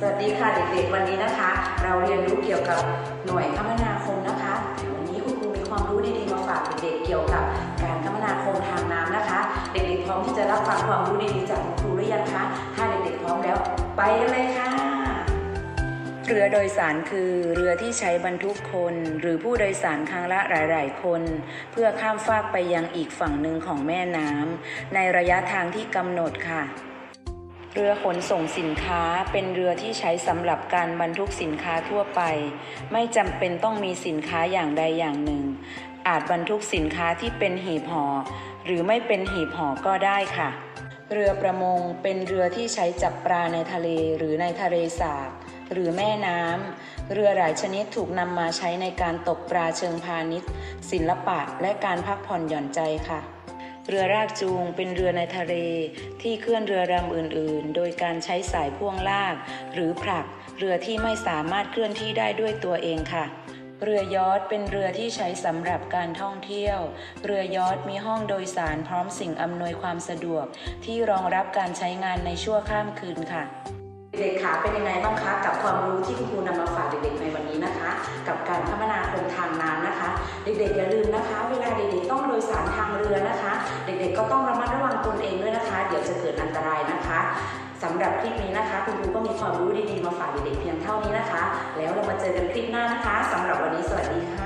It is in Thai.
สวัสดีค่ะเด็กๆวันนี้นะคะ เราเรียนรู้เกี่ยวกับหน่วยคมนาคมนะคะวันนี้คุณครูมีความรู้ดีๆมาฝากเด็กๆเกี่ยวกับการคมนาคมทางน้ำนะคะ เด็กๆพร้อมที่จะรับฟังความรู้ดีๆจากคุณครูหรือยังคะถ้าเด็กๆพร้อมแล้ว ไปกันเลยค่ะ เรือโดยสารคือเรือที่ใช้บรรทุกคน หรือผู้โดยสารครั้งละหลาย ๆ คน เพื่อข้ามฟากไปยังอีกฝั่งหนึ่งของแม่น้ำในระยะทางที่กำหนดค่ะ เรือขนส่งสินค้าเป็นเรือที่ใช้สำหรับการบรรทุกสินค้าทั่วไป ไม่จำเป็นต้องมีสินค้าอย่างใดอย่างหนึ่ง อาจบรรทุกสินค้าที่เป็นหีบห่อหรือไม่เป็นหีบห่อก็ได้ค่ะ เรือประมงเป็นเรือที่ใช้จับปลาในทะเลหรือในทะเลสาบหรือแม่น้ำ เรือหลายชนิดถูกนำมาใช้ในการตกปลาเชิงพาณิชย์ ศิลปะและการพักผ่อนหย่อนใจค่ะ เรือรากจูงเป็นเรือในทะเลที่เคลื่อนเรือลำอื่นๆ โดยการใช้สายพ่วงลาก หรือผลัก เรือที่ไม่สามารถเคลื่อนที่ได้ด้วยตัวเองค่ะ เรือยอชต์เป็นเรือที่ใช้สำหรับการท่องเที่ยว เรือยอชต์มีห้องโดยสารพร้อมสิ่งอำนวยความสะดวก ที่รองรับการใช้งานในชั่วข้ามคืนค่ะเด็กๆขาเป็นยังไงบ้างคะกับความรู้ที่คุณครูนำมาฝากเด็กๆในวันนี้นะคะ กับการคมนาคมทางน้ำนะคะ เด็กๆอย่าลืมนะคะ เวลาเด็กๆต้องโดยสารทางเรือนะคะ เด็กๆก็ต้องระมัดระวังตนเองด้วยนะคะ เดี๋ยวจะเกิดอันตรายนะคะสำหรับคลิปนี้นะคะ คุณครูก็มีความรู้ดีๆมาฝากเด็กๆเพียงเท่านี้นะคะ แล้วเรามาเจอกันคลิปหน้านะคะสำหรับวันนี้สวัสดีค่ะ